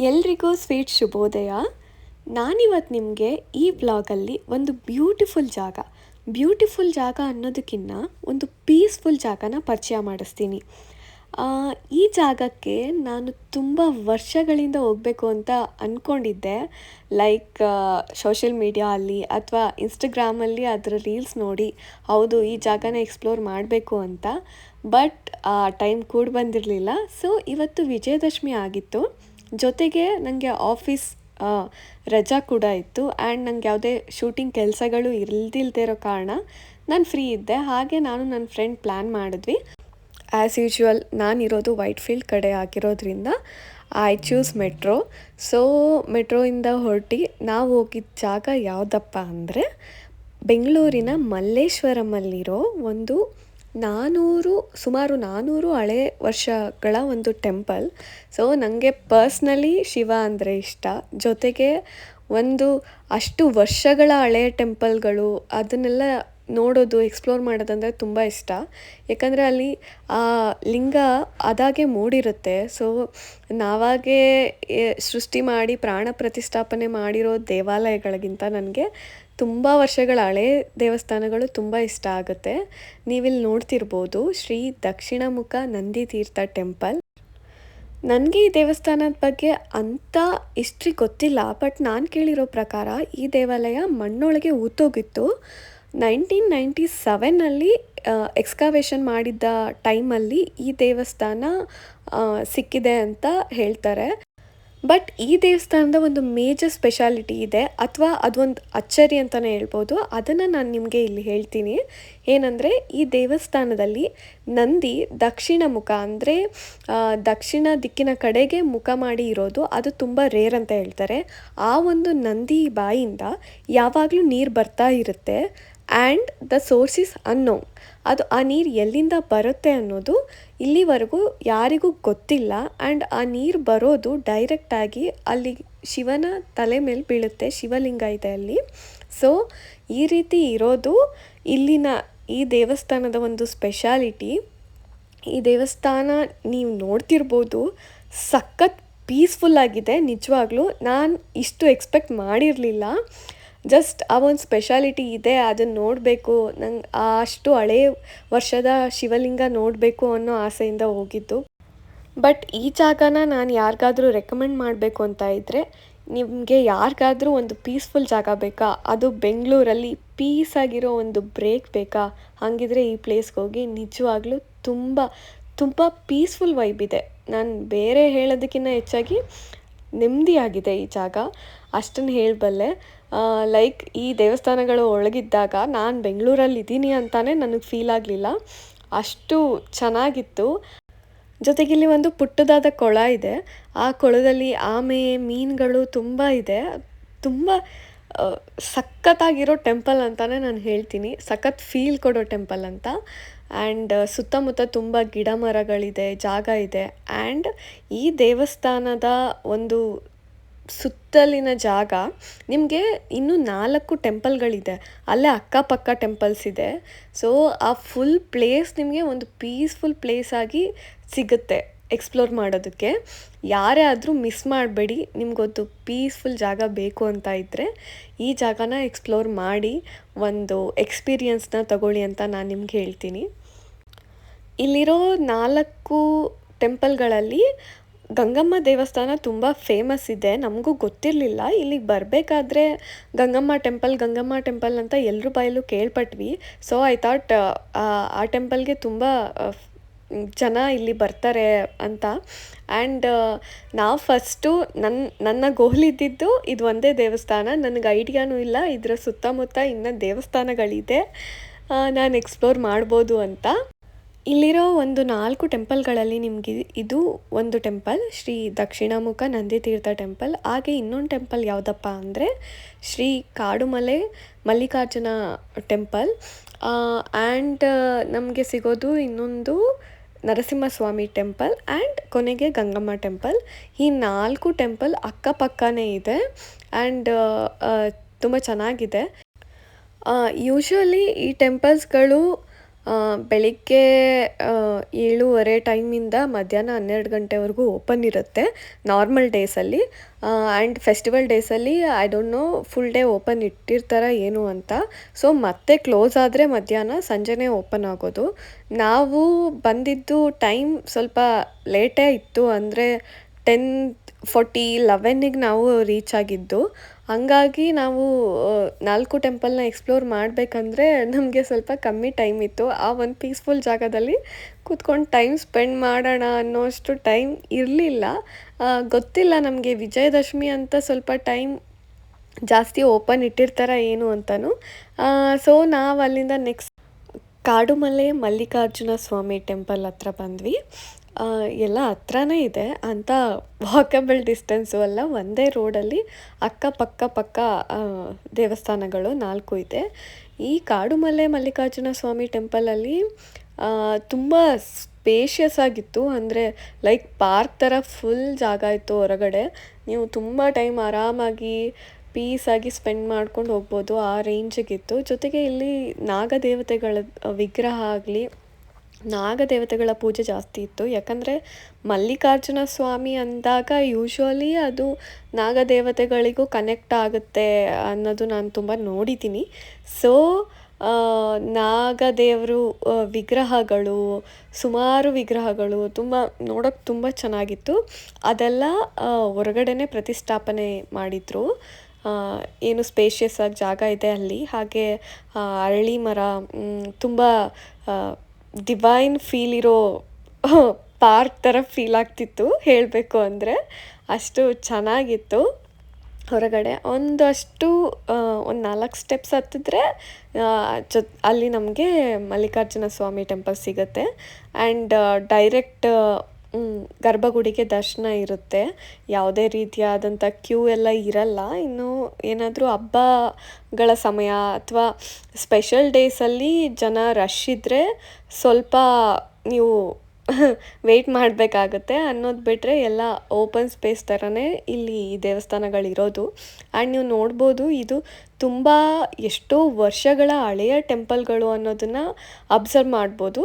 ಎಲ್ರಿಗೂ ಸ್ವೀಟ್ ಶುಭೋದಯ. ನಾನಿವತ್ತು ನಿಮಗೆ ಈ ಬ್ಲಾಗಲ್ಲಿ ಒಂದು ಬ್ಯೂಟಿಫುಲ್ ಜಾಗ. ಬ್ಯೂಟಿಫುಲ್ ಜಾಗ ಅನ್ನೋದಕ್ಕಿಂತ ಒಂದು ಪೀಸ್ಫುಲ್ ಜಾಗನ ಪರಿಚಯ ಮಾಡಿಸ್ತೀನಿ. ಈ ಜಾಗಕ್ಕೆ ನಾನು ತುಂಬ ವರ್ಷಗಳಿಂದ ಹೋಗಬೇಕು ಅಂತ ಅಂದ್ಕೊಂಡಿದ್ದೆ ಲೈಕ್ ಸೋಷಿಯಲ್ ಮೀಡಿಯಾ ಅಲ್ಲಿ ಅಥವಾ ಇನ್ಸ್ಟಾಗ್ರಾಮಲ್ಲಿ ಅದರ ರೀಲ್ಸ್ ನೋಡಿ ಹೌದು, ಈ ಜಾಗನ ಎಕ್ಸ್ಪ್ಲೋರ್ ಮಾಡಬೇಕು ಅಂತ. ಬಟ್, ಆ, ಟೈಮ್ ಕೂಡ ಬಂದಿರಲಿಲ್ಲ. ಸೊ, ಇವತ್ತು ವಿಜಯದಶಮಿ ಆಗಿತ್ತು. ಜೊತೆಗೆ ನನಗೆ ಆಫೀಸ್ ರಜಾ ಕೂಡ ಇತ್ತು. ಆ್ಯಂಡ್ ನಂಗೆ ಯಾವುದೇ ಶೂಟಿಂಗ್ ಕೆಲಸಗಳು ಇಲ್ದಿಲ್ದೇ ಇರೋ ಕಾರಣ ನಾನು ಫ್ರೀ ಇದ್ದೆ. ಹಾಗೆ ನಾನು ನನ್ನ ಫ್ರೆಂಡ್ ಪ್ಲ್ಯಾನ್ ಮಾಡಿದ್ವಿ. ಆ್ಯಸ್ ಯೂಶ್ವಲ್ ನಾನಿರೋದು ವೈಟ್ ಫೀಲ್ಡ್ ಕಡೆ ಆಗಿರೋದ್ರಿಂದ ಐ ಚೂಸ್ ಮೆಟ್ರೋ ಸೊ ಮೆಟ್ರೋಯಿಂದ ಹೊರಟಿ ನಾವು ಹೋಗಿದ್ದ ಜಾಗ ಯಾವುದಪ್ಪ ಅಂದರೆ, ಬೆಂಗಳೂರಿನ ಮಲ್ಲೇಶ್ವರಮಲ್ಲಿರೋ ಒಂದು ನಾನ್ನೂರು ಸುಮಾರು ನಾನೂರು ಹಳೆ ವರ್ಷಗಳ ಒಂದು ಟೆಂಪಲ್. ಸೊ ನನಗೆ ಪರ್ಸ್ನಲಿ ಶಿವ ಅಂದರೆ ಇಷ್ಟ. ಜೊತೆಗೆ ಒಂದು ಅಷ್ಟು ವರ್ಷಗಳ ಹಳೆಯ ಟೆಂಪಲ್ಗಳು, ಅದನ್ನೆಲ್ಲ ನೋಡೋದು ಎಕ್ಸ್ಪ್ಲೋರ್ ಮಾಡೋದಂದರೆ ತುಂಬ ಇಷ್ಟ. ಯಾಕಂದರೆ ಅಲ್ಲಿ ಆ ಲಿಂಗ ಅದಾಗೆ ಮೂಡಿರುತ್ತೆ. ಸೊ ನಾವಾಗೇ ಸೃಷ್ಟಿ ಮಾಡಿ, ಪ್ರಾಣ ಪ್ರತಿಷ್ಠಾಪನೆ ಮಾಡಿರೋ ದೇವಾಲಯಗಳಿಗಿಂತ ನನಗೆ ತುಂಬ ವರ್ಷಗಳ ಹಳೆ ದೇವಸ್ಥಾನಗಳು ತುಂಬ ಇಷ್ಟ ಆಗುತ್ತೆ. ನೀವಿಲ್ಲಿ ನೋಡ್ತಿರ್ಬೋದು ಶ್ರೀ ದಕ್ಷಿಣಮುಖ ನಂದಿ ತೀರ್ಥ ಟೆಂಪಲ್. ನನಗೆ ಈ ದೇವಸ್ಥಾನದ ಬಗ್ಗೆ ಅಂಥ ಹಿಸ್ಟ್ರಿ ಗೊತ್ತಿಲ್ಲ, ಬಟ್ ನಾನು ಕೇಳಿರೋ ಪ್ರಕಾರ ಈ ದೇವಾಲಯ ಮಣ್ಣೊಳಗೆ ಊತೋಗಿತ್ತು. ನೈನ್ಟೀನ್ ನೈಂಟಿ ಸೆವೆನಲ್ಲಿ ಎಕ್ಸ್ಕವೇಷನ್ ಮಾಡಿದ್ದ ಟೈಮಲ್ಲಿ ಈ ದೇವಸ್ಥಾನ ಸಿಕ್ಕಿದೆ ಅಂತ ಹೇಳ್ತಾರೆ. ಬಟ್ ಈ ದೇವಸ್ಥಾನದ ಒಂದು ಮೇಜರ್ ಸ್ಪೆಷಾಲಿಟಿ ಇದೆ, ಅಥವಾ ಅದೊಂದು ಅಚ್ಚರಿ ಅಂತಲೇ ಹೇಳ್ಬೋದು. ಅದನ್ನು ನಾನು ನಿಮಗೆ ಇಲ್ಲಿ ಹೇಳ್ತೀನಿ. ಏನಂದರೆ, ಈ ದೇವಸ್ಥಾನದಲ್ಲಿ ನಂದಿ ದಕ್ಷಿಣ ಮುಖ, ಅಂದರೆ ದಕ್ಷಿಣ ದಿಕ್ಕಿನ ಕಡೆಗೆ ಮುಖ ಮಾಡಿ ಇರೋದು, ಅದು ತುಂಬ ರೇರ್ ಅಂತ ಹೇಳ್ತಾರೆ. ಆ ಒಂದು ನಂದಿ ಬಾಯಿಂದ ಯಾವಾಗಲೂ ನೀರು ಬರ್ತಾ ಇರುತ್ತೆ. ಆ್ಯಂಡ್ ದ ಸೋರ್ಸ್ ಇಸ್ ಅನ್ನೋ ಅದು ಆ ನೀರು ಎಲ್ಲಿಂದ ಬರುತ್ತೆ ಅನ್ನೋದು ಇಲ್ಲಿವರೆಗೂ ಯಾರಿಗೂ ಗೊತ್ತಿಲ್ಲ. ಆ್ಯಂಡ್ ಆ ನೀರು ಬರೋದು ಡೈರೆಕ್ಟಾಗಿ ಅಲ್ಲಿ ಶಿವನ ತಲೆ ಮೇಲೆ ಬೀಳುತ್ತೆ ಶಿವಲಿಂಗ ಇದೆ ಅಲ್ಲಿ ಸೊ ಈ ರೀತಿ ಇರೋದು ಇಲ್ಲಿನ ಈ ದೇವಸ್ಥಾನದ ಒಂದು ಸ್ಪೆಷಾಲಿಟಿ ಈ ದೇವಸ್ಥಾನ ನೀವು ನೋಡ್ತಿರ್ಬೋದು, ಸಖತ್ ಪೀಸ್ಫುಲ್ ಆಗಿದೆ ನಿಜವಾಗ್ಲೂ. ನಾನು ಇಷ್ಟು ಎಕ್ಸ್ಪೆಕ್ಟ್ ಮಾಡಿರಲಿಲ್ಲ. ಜಸ್ಟ್ ಆ ಒಂದು ಸ್ಪೆಷಾಲಿಟಿ ಇದೆ, ಅದನ್ನು ನೋಡಬೇಕು. ನಂಗೆ ಅಷ್ಟು ಹಳೆ ವರ್ಷದ ಶಿವಲಿಂಗ ನೋಡಬೇಕು ಅನ್ನೋ ಆಸೆಯಿಂದ ಹೋಗಿದ್ದು. ಬಟ್ ಈ ಜಾಗನ ನಾನು ಯಾರಿಗಾದರೂ ರೆಕಮೆಂಡ್ ಮಾಡಬೇಕು ಅಂತ ಇದ್ದರೆ ನಿಮಗೆ ಯಾರಿಗಾದರೂ ಒಂದು ಪೀಸ್ಫುಲ್ ಜಾಗ ಬೇಕಾ? ಅದು ಬೆಂಗಳೂರಲ್ಲಿ ಪೀಸಾಗಿರೋ ಒಂದು ಬ್ರೇಕ್ ಬೇಕಾ? ಹಾಗಿದ್ರೆ ಈ ಪ್ಲೇಸ್ಗೆ ಹೋಗಿ ನಿಜವಾಗ್ಲೂ ತುಂಬ ತುಂಬ ಪೀಸ್ಫುಲ್ ವೈಬ್ ಇದೆ. ನಾನು ಬೇರೆ ಹೇಳೋದಕ್ಕಿಂತ ಹೆಚ್ಚಾಗಿ ನೆಮ್ಮದಿಯಾಗಿದೆ ಈ ಜಾಗ. ಅಷ್ಟನ್ನು ಹೇಳಬಲ್ಲೆ. ಲೈಕ್ ಈ ದೇವಸ್ಥಾನಗಳು ಒಳಗಿದ್ದಾಗ ನಾನು ಬೆಂಗಳೂರಲ್ಲಿ ಇದ್ದೀನಿ ಅಂತಾನೆ ನನಗೆ ಫೀಲ್ ಆಗಲಿಲ್ಲ. ಅಷ್ಟು ಚೆನ್ನಾಗಿತ್ತು. ಜೊತೆಗೆ ಇಲ್ಲಿ ಒಂದು ಪುಟ್ಟದಾದ ಕೊಳ ಇದೆ. ಆ ಕೊಳದಲ್ಲಿ ಆಮೆ, ಮೀನುಗಳು ತುಂಬ ಇದೆ. ತುಂಬ ಸಖತ್ತಾಗಿರೋ ಟೆಂಪಲ್ ಅಂತಲೇ ನಾನು ಹೇಳ್ತೀನಿ. ಸಖತ್ ಫೀಲ್ ಕೊಡೋ ಟೆಂಪಲ್ ಅಂತ. ಆ್ಯಂಡ್ ಸುತ್ತಮುತ್ತ ತುಂಬ ಗಿಡ ಮರಗಳಿದೆ ಜಾಗ ಇದೆ. ಆ್ಯಂಡ್ ಈ ದೇವಸ್ಥಾನದ ಒಂದು ಸುತ್ತಲಿನ ಜಾಗ ನಿಮಗೆ ಇನ್ನೂ ನಾಲ್ಕು ಟೆಂಪಲ್ಗಳಿದೆ. ಅಲ್ಲೇ ಅಕ್ಕಪಕ್ಕ ಟೆಂಪಲ್ಸ್ ಇದೆ. ಸೊ ಆ ಫುಲ್ ಪ್ಲೇಸ್ ನಿಮಗೆ ಒಂದು ಪೀಸ್ಫುಲ್ ಪ್ಲೇಸ್ ಆಗಿ ಸಿಗುತ್ತೆ ಎಕ್ಸ್ಪ್ಲೋರ್ ಮಾಡೋದಕ್ಕೆ. ಯಾರೇ ಆದರೂ ಮಿಸ್ ಮಾಡಬೇಡಿ. ನಿಮಗೊಂದು ಪೀಸ್ಫುಲ್ ಜಾಗ ಬೇಕು ಅಂತ ಇದ್ದರೆ ಈ ಜಾಗನ ಎಕ್ಸ್ಪ್ಲೋರ್ ಮಾಡಿ ಒಂದು ಎಕ್ಸ್ಪೀರಿಯನ್ಸ್ನ ತಗೊಳ್ಳಿ ಅಂತ ನಾನು ನಿಮ್ಗೆ ಹೇಳ್ತೀನಿ. ಇಲ್ಲಿರೋ ನಾಲ್ಕು ಟೆಂಪಲ್ಗಳಲ್ಲಿ ಗಂಗಮ್ಮ ದೇವಸ್ಥಾನ ತುಂಬ ಫೇಮಸ್ ಇದೆ. ನಮಗೂ ಗೊತ್ತಿರಲಿಲ್ಲ. ಇಲ್ಲಿಗೆ ಬರಬೇಕಾದ್ರೆ ಗಂಗಮ್ಮ ಟೆಂಪಲ್ ಗಂಗಮ್ಮ ಟೆಂಪಲ್ ಅಂತ ಎಲ್ಲರ ಬಾಯಲ್ಲೂ ಕೇಳ್ಪಟ್ವಿ. ಸೊ ಐ ಥಾಟ್ ಆ ಟೆಂಪಲ್ಗೆ ತುಂಬ ಜನ ಇಲ್ಲಿ ಬರ್ತಾರೆ ಅಂತ. ಆ್ಯಂಡ್ ನಾವು ಫಸ್ಟು ನನ್ನ ನನ್ನ ಗೋಹ್ಲಿ ಇದ್ದಿದ್ದು ಇದು ಒಂದೇ ದೇವಸ್ಥಾನ. ನನಗೆ ಐಡಿಯಾನೂ ಇಲ್ಲ. ಇದರ ಸುತ್ತಮುತ್ತ ಇನ್ನೂ ದೇವಸ್ಥಾನಗಳಿದೆ. ನಾನು ಎಕ್ಸ್ಪ್ಲೋರ್ ಮಾಡ್ಬೋದು ಅಂತ. ಇಲ್ಲಿರೋ ಒಂದು ನಾಲ್ಕು ಟೆಂಪಲ್ಗಳಲ್ಲಿ ನಿಮಗೆ ಇದು ಒಂದು ಟೆಂಪಲ್, ಶ್ರೀ ದಕ್ಷಿಣಾಮುಖ ನಂದಿ ತೀರ್ಥ ಟೆಂಪಲ್, ಹಾಗೆ ಇನ್ನೊಂದು ಟೆಂಪಲ್ ಯಾವುದಪ್ಪ ಅಂದರೆ ಶ್ರೀ ಕಾಡುಮಲೆ ಮಲ್ಲಿಕಾರ್ಜುನ ಟೆಂಪಲ್. ಆ್ಯಂಡ್ ನಮಗೆ ಸಿಗೋದು ಇನ್ನೊಂದು ನರಸಿಂಹಸ್ವಾಮಿ ಟೆಂಪಲ್ ಆ್ಯಂಡ್ ಕೊನೆಗೆ ಗಂಗಮ್ಮ ಟೆಂಪಲ್. ಈ ನಾಲ್ಕು ಟೆಂಪಲ್ ಅಕ್ಕಪಕ್ಕನೇ ಇದೆ ಆ್ಯಂಡ್ ತುಂಬ ಚೆನ್ನಾಗಿದೆ. ಯೂಶ್ವಲಿ ಈ ಟೆಂಪಲ್ಸ್ಗಳು ಬೆಳಿಗ್ಗೆ ಏಳೂವರೆ ಟೈಮಿಂದ ಮಧ್ಯಾಹ್ನ ಹನ್ನೆರಡು ಗಂಟೆವರೆಗೂ ಓಪನ್ ಇರುತ್ತೆ ನಾರ್ಮಲ್ ಡೇಸಲ್ಲಿ. ಆ್ಯಂಡ್ ಫೆಸ್ಟಿವಲ್ ಡೇಸಲ್ಲಿ I don't know full day open ಇಟ್ಟಿರ್ತಾರ ಏನು ಅಂತ. ಸೊ ಮತ್ತೆ ಕ್ಲೋಸ್ ಆದರೆ ಮಧ್ಯಾಹ್ನ ಸಂಜೆನೇ ಓಪನ್ ಆಗೋದು. ನಾವು ಬಂದಿದ್ದು ಟೈಮ್ ಸ್ವಲ್ಪ ಲೇಟೇ ಇತ್ತು ಅಂದರೆ ಟೆನ್ ಫೋರ್ಟಿ ಲೆವೆನ್ನಿಗೆ ನಾವು ರೀಚ್ ಆಗಿದ್ದು, ಹಂಗಾಗಿ ನಾವು ನಾಲ್ಕು ಟೆಂಪಲ್ನ ಎಕ್ಸ್ಪ್ಲೋರ್ ಮಾಡಬೇಕಂದ್ರೆ ನಮಗೆ ಸ್ವಲ್ಪ ಕಮ್ಮಿ ಟೈಮ್ ಇತ್ತು. ಆ ಒಂದು ಪೀಸ್ಫುಲ್ ಜಾಗದಲ್ಲಿ ಕೂತ್ಕೊಂಡು ಟೈಮ್ ಸ್ಪೆಂಡ್ ಮಾಡೋಣ ಅನ್ನೋಷ್ಟು ಟೈಮ್ ಇರಲಿಲ್ಲ. ಗೊತ್ತಿಲ್ಲ ನಮಗೆ ವಿಜಯದಶಮಿ ಅಂತ ಸ್ವಲ್ಪ ಟೈಮ್ ಜಾಸ್ತಿ ಓಪನ್ ಇಟ್ಟಿರ್ತಾರ ಏನು ಅಂತಲೂ ಸೊ ನಾವು ಅಲ್ಲಿಂದ ನೆಕ್ಸ್ಟ್ ಕಾಡುಮಲೆ ಮಲ್ಲಿಕಾರ್ಜುನ ಸ್ವಾಮಿ ಟೆಂಪಲ್ ಹತ್ರ ಬಂದ್ವಿ. ಎಲ್ಲ ಹತ್ರನೇ ಇದೆ ಅಂತ ವಾಕಬಲ್ ಡಿಸ್ಟೆನ್ಸು ಅಲ್ಲ, ಒಂದೇ ರೋಡಲ್ಲಿ ಅಕ್ಕಪಕ್ಕ ಪಕ್ಕ ದೇವಸ್ಥಾನಗಳು ನಾಲ್ಕು ಇದೆ. ಈ ಕಾಡುಮಲೆ ಮಲ್ಲಿಕಾರ್ಜುನ ಸ್ವಾಮಿ ಟೆಂಪಲಲ್ಲಿ ತುಂಬ ಸ್ಪೇಷಿಯಸ್ ಆಗಿತ್ತು. ಅಂದರೆ ಲೈಕ್ ಪಾರ್ಕ್ ಥರ ಫುಲ್ ಜಾಗ ಇತ್ತು ಹೊರಗಡೆ. ನೀವು ತುಂಬ ಟೈಮ್ ಆರಾಮಾಗಿ ಪೀಸಾಗಿ ಸ್ಪೆಂಡ್ ಮಾಡ್ಕೊಂಡು ಹೋಗ್ಬೋದು ಆ ರೇಂಜಿಗಿತ್ತು ಜೊತೆಗೆ ಇಲ್ಲಿ ನಾಗದೇವತೆಗಳ ವಿಗ್ರಹ ಆಗಲಿ ನಾಗದೇವತೆಗಳ ಪೂಜೆ ಜಾಸ್ತಿ ಇತ್ತು. ಯಾಕಂದರೆ ಮಲ್ಲಿಕಾರ್ಜುನ ಸ್ವಾಮಿ ಅಂದಾಗ ಯೂಶ್ವಲಿ ಅದು ನಾಗದೇವತೆಗಳಿಗೂ ಕನೆಕ್ಟ್ ಆಗುತ್ತೆ ಅನ್ನೋದು ನಾನು ತುಂಬ ನೋಡಿದ್ದೀನಿ. ಸೊ ನಾಗದೇವರು ವಿಗ್ರಹಗಳು, ಸುಮಾರು ವಿಗ್ರಹಗಳು ತುಂಬ ನೋಡೋಕ್ಕೆ ತುಂಬ ಚೆನ್ನಾಗಿತ್ತು. ಅದೆಲ್ಲ ಹೊರಗಡೆ ಪ್ರತಿಷ್ಠಾಪನೆ ಮಾಡಿದರು. ಏನು ಸ್ಪೇಷಿಯಸ್ ಆಗಿ ಜಾಗ ಇದೆ ಅಲ್ಲಿ. ಹಾಗೆ ಅರಳಿ ಮರ ತುಂಬ ಡಿವೈನ್ ಫೀಲ್ ಇರೋ ಪಾರ್ಕ್ ಥರ ಫೀಲ್ ಆಗ್ತಿತ್ತು, ಹೇಳಬೇಕು ಅಂದರೆ. ಅಷ್ಟು ಚೆನ್ನಾಗಿತ್ತು. ಹೊರಗಡೆ ಒಂದಷ್ಟು ಒಂದು ನಾಲ್ಕು ಸ್ಟೆಪ್ಸ್ ಹತ್ತಿದ್ರೆ ಜೊ, ಅಲ್ಲಿ ನಮಗೆ ಮಲ್ಲಿಕಾರ್ಜುನ ಸ್ವಾಮಿ ಟೆಂಪಲ್ ಸಿಗುತ್ತೆ. ಆ್ಯಂಡ್ ಡೈರೆಕ್ಟ್ ಗರ್ಭಗುಡಿಗೆ ದರ್ಶನ ಇರುತ್ತೆ. ಯಾವುದೇ ರೀತಿಯಾದಂಥ ಕ್ಯೂ ಎಲ್ಲ ಇರಲ್ಲ. ಇನ್ನು ಏನಾದರೂ ಹಬ್ಬಗಳ ಸಮಯ ಅಥವಾ ಸ್ಪೆಷಲ್ ಡೇಸಲ್ಲಿ ಜನ ರಶ್ ಇದ್ದರೆ ಸ್ವಲ್ಪ ನೀವು ವೆಯ್ಟ್ ಮಾಡಬೇಕಾಗತ್ತೆ ಅನ್ನೋದು ಬಿಟ್ಟರೆ ಎಲ್ಲ ಓಪನ್ ಸ್ಪೇಸ್ ಥರನೇ ಇಲ್ಲಿ ದೇವಸ್ಥಾನಗಳಿರೋದು. ಆ್ಯಂಡ್ ನೀವು ನೋಡ್ಬೋದು ಇದು ತುಂಬ ಎಷ್ಟೋ ವರ್ಷಗಳ ಹಳೆಯ ಟೆಂಪಲ್ಗಳು ಅನ್ನೋದನ್ನು ಅಬ್ಸರ್ವ್ ಮಾಡ್ಬೋದು.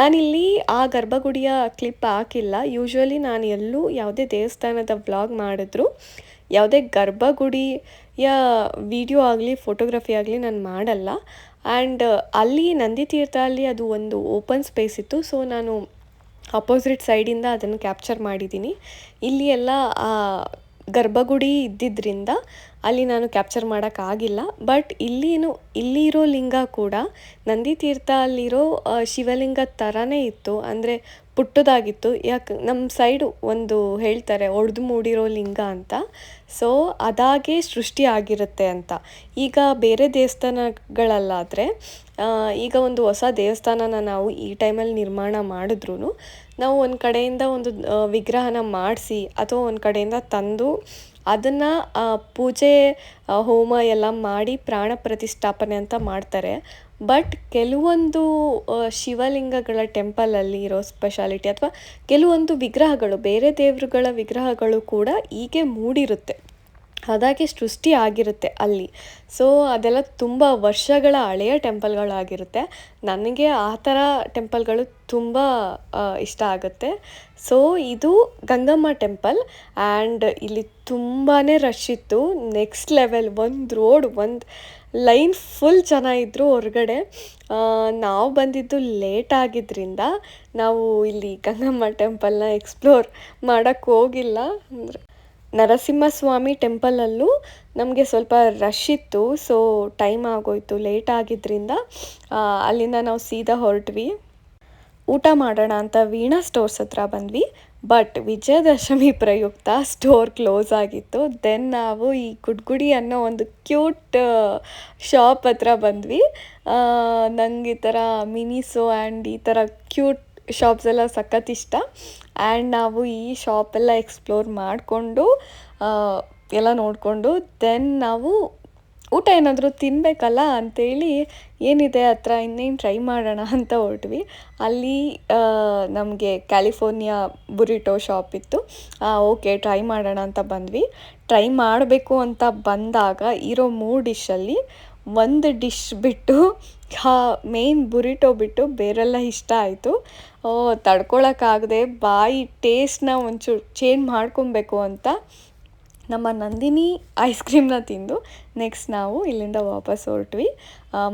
ನಾನಿಲ್ಲಿ ಆ ಗರ್ಭಗುಡಿಯ ಕ್ಲಿಪ್ ಹಾಕಿಲ್ಲ. ಯೂಶ್ವಲಿ ನಾನು ಎಲ್ಲೂ ಯಾವುದೇ ದೇವಸ್ಥಾನದ ವ್ಲಾಗ್ ಮಾಡಿದ್ರು. ಯಾವುದೇ ಗರ್ಭಗುಡಿಯ ವಿಡಿಯೋ ಆಗಲಿ ಫೋಟೋಗ್ರಫಿ ಆಗಲಿ ನಾನು ಮಾಡಲ್ಲ. ಆ್ಯಂಡ್ ಅಲ್ಲಿ ನಂದಿ ತೀರ್ಥ ಅಲ್ಲಿ ಅದು ಒಂದು ಓಪನ್ ಸ್ಪೇಸ್ ಇತ್ತು. ಸೊ ನಾನು ಅಪೋಸಿಟ್ ಸೈಡಿಂದ ಅದನ್ನು ಕ್ಯಾಪ್ಚರ್ ಮಾಡಿದ್ದೀನಿ. ಇಲ್ಲಿ ಎಲ್ಲ ಗರ್ಭಗುಡಿ ಇದ್ದಿದ್ದರಿಂದ ಅಲ್ಲಿ ನಾನು ಕ್ಯಾಪ್ಚರ್ ಮಾಡೋಕ್ಕಾಗಿಲ್ಲ ಬಟ್ ಇಲ್ಲಿನೂ, ಇಲ್ಲಿರೋ ಲಿಂಗ ಕೂಡ ನಂದಿ ತೀರ್ಥ ಅಲ್ಲಿರೋ ಶಿವಲಿಂಗ ಥರನೇ ಇತ್ತು. ಅಂದರೆ ಪುಟ್ಟದಾಗಿತ್ತು. ಯಾಕೆ ನಮ್ಮ ಸೈಡು ಒಂದು ಹೇಳ್ತಾರೆ, ಒಡೆದು ಮೂಡಿರೋ ಲಿಂಗ ಅಂತ. ಸೊ ಅದಾಗೆ ಸೃಷ್ಟಿ ಆಗಿರುತ್ತೆ ಅಂತ. ಈಗ ಬೇರೆ ದೇವಸ್ಥಾನಗಳಲ್ಲಾದರೆ ಈಗ ಒಂದು ಹೊಸ ದೇವಸ್ಥಾನನ ನಾವು ಈ ಟೈಮಲ್ಲಿ ನಿರ್ಮಾಣ ಮಾಡಿದ್ರೂ ನಾವು ಒಂದು ಕಡೆಯಿಂದ ಒಂದು ವಿಗ್ರಹನ ಮಾಡಿಸಿ, ಅಥವಾ ಒಂದು ಕಡೆಯಿಂದ ತಂದು ಅದನ್ನು ಪೂಜೆ ಹೋಮ ಎಲ್ಲ ಮಾಡಿ ಪ್ರಾಣ ಪ್ರತಿಷ್ಠಾಪನೆ ಅಂತ ಮಾಡ್ತಾರೆ. ಬಟ್ ಕೆಲವೊಂದು ಶಿವಲಿಂಗಗಳ ಟೆಂಪಲಲ್ಲಿ ಇರೋ ಸ್ಪೆಷಾಲಿಟಿ ಅಥವಾ ಕೆಲವೊಂದು ವಿಗ್ರಹಗಳು, ಬೇರೆ ದೇವರುಗಳ ವಿಗ್ರಹಗಳು ಕೂಡ ಹೀಗೆ ಮೂಡಿರುತ್ತೆ. ಅದಾಗೆ ಸೃಷ್ಟಿ ಆಗಿರುತ್ತೆ ಅಲ್ಲಿ. ಸೊ ಅದೆಲ್ಲ ತುಂಬ ವರ್ಷಗಳ ಹಳೆಯ ಟೆಂಪಲ್ಗಳಾಗಿರುತ್ತೆ. ನನಗೆ ಆ ಥರ ಟೆಂಪಲ್ಗಳು ತುಂಬ ಇಷ್ಟ ಆಗುತ್ತೆ. ಸೊ ಇದು ಗಂಗಮ್ಮ ಟೆಂಪಲ್ ಆ್ಯಂಡ್ ಇಲ್ಲಿ ತುಂಬಾ ರಶ್ ಇತ್ತು. ನೆಕ್ಸ್ಟ್ ಲೆವೆಲ್ ಒಂದು ರೋಡ್ ಒಂದು ಲೈನ್ ಫುಲ್ ಜನ ಇದ್ದರು ಹೊರಗಡೆ ನಾವು ಬಂದಿದ್ದು ಲೇಟ್ ಆಗಿದ್ದರಿಂದ ನಾವು ಇಲ್ಲಿ ಗಂಗಮ್ಮ ಟೆಂಪಲ್ನ ಎಕ್ಸ್ಪ್ಲೋರ್ ಮಾಡೋಕ್ಕೆ ಹೋಗಿಲ್ಲ. ಅಂದರೆ ನರಸಿಂಹಸ್ವಾಮಿ ಟೆಂಪಲಲ್ಲೂ ನಮಗೆ ಸ್ವಲ್ಪ ರಶ್ ಇತ್ತು. ಸೊ ಟೈಮ್ ಆಗೋಯ್ತು ಲೇಟ್ ಆಗಿದ್ದರಿಂದ ಅಲ್ಲಿಂದ ನಾವು ಸೀದಾ ಹೊರಟ್ವಿ. ಊಟ ಮಾಡೋಣ ಅಂತ ವೀಣಾ ಸ್ಟೋರ್ಸ್ ಹತ್ರ ಬಂದ್ವಿ. ಬಟ್ ವಿಜಯದಶಮಿ ಪ್ರಯುಕ್ತ ಸ್ಟೋರ್ ಕ್ಲೋಸ್ ಆಗಿತ್ತು. ದೆನ್ ನಾವು ಈ ಗುಡ್ಗುಡಿ ಅನ್ನೋ ಒಂದು ಕ್ಯೂಟ್ ಶಾಪ್ ಹತ್ರ ಬಂದ್ವಿ. ನಂಗೆ ಈ ಥರ ಮಿನಿಸೋ ಆ್ಯಂಡ್ ಈ ಥರ ಕ್ಯೂಟ್ ಶಾಪ್ಸ್ ಎಲ್ಲ ಸಖತ್ ಇಷ್ಟ. ಆ್ಯಂಡ್ ನಾವು ಈ ಶಾಪೆಲ್ಲ ಎಕ್ಸ್ಪ್ಲೋರ್ ಮಾಡಿಕೊಂಡು ಎಲ್ಲ ನೋಡಿಕೊಂಡು ದೆನ್ ನಾವು ಊಟ ಏನಾದರೂ ತಿನ್ನಬೇಕಲ್ಲ ಅಂತೇಳಿ ಏನಿದೆ ಹತ್ರ ಇನ್ನೇನು ಟ್ರೈ ಮಾಡೋಣ ಅಂತ ಹೊರಟ್ವಿ. ಅಲ್ಲಿ ನಮಗೆ ಕ್ಯಾಲಿಫೋರ್ನಿಯಾ ಬುರಿಟೋ ಶಾಪ್ ಇತ್ತು. ಓಕೆ ಟ್ರೈ ಮಾಡೋಣ ಅಂತ ಬಂದ್ವಿ. ಟ್ರೈ ಮಾಡಬೇಕು ಅಂತ ಬಂದಾಗ, ಇರೋ ಮೂರು ಡಿಶಲ್ಲಿ ಒಂದು ಡಿಶ್ ಬಿಟ್ಟು ಮೇನ್ ಬುರಿಟೋ ಬಿಟ್ಟು ಬೇರೆಲ್ಲ ಇಷ್ಟ ಆಯಿತು. ತಡ್ಕೊಳಕ್ಕಾಗದೆ ಬಾಯಿ ಟೇಸ್ಟ್ನ ಒಂಚೂರು ಚೇಂಜ್ ಮಾಡ್ಕೊಬೇಕು ಅಂತ ನಮ್ಮ ನಂದಿನಿ ಐಸ್ ಕ್ರೀಮ್ನ ತಿಂದು ನೆಕ್ಸ್ಟ್ ನಾವು ಇಲ್ಲಿಂದ ವಾಪಸ್ ಹೊರಟ್ವಿ.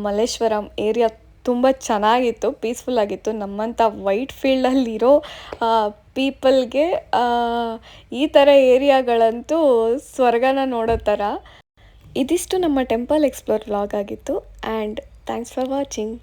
ಮಲ್ಲೇಶ್ವರಂ ಏರಿಯಾ ತುಂಬ ಚೆನ್ನಾಗಿತ್ತು ಪೀಸ್ಫುಲ್ ಆಗಿತ್ತು. ನಮ್ಮಂಥ ವೈಟ್ ಫೀಲ್ಡಲ್ಲಿರೋ ಪೀಪಲ್ಗೆ ಈ ಥರ ಏರಿಯಾಗಳಂತೂ ಸ್ವರ್ಗನ ನೋಡೋ ಥರ ಇದಿಷ್ಟು ನಮ್ಮ ಟೆಂಪಲ್ ಎಕ್ಸ್ಪ್ಲೋರ್ ವ್ಲಾಗ್ ಆಗಿತ್ತು ಆ್ಯಂಡ್ ಥ್ಯಾಂಕ್ಸ್ ಫಾರ್ ವಾಚಿಂಗ್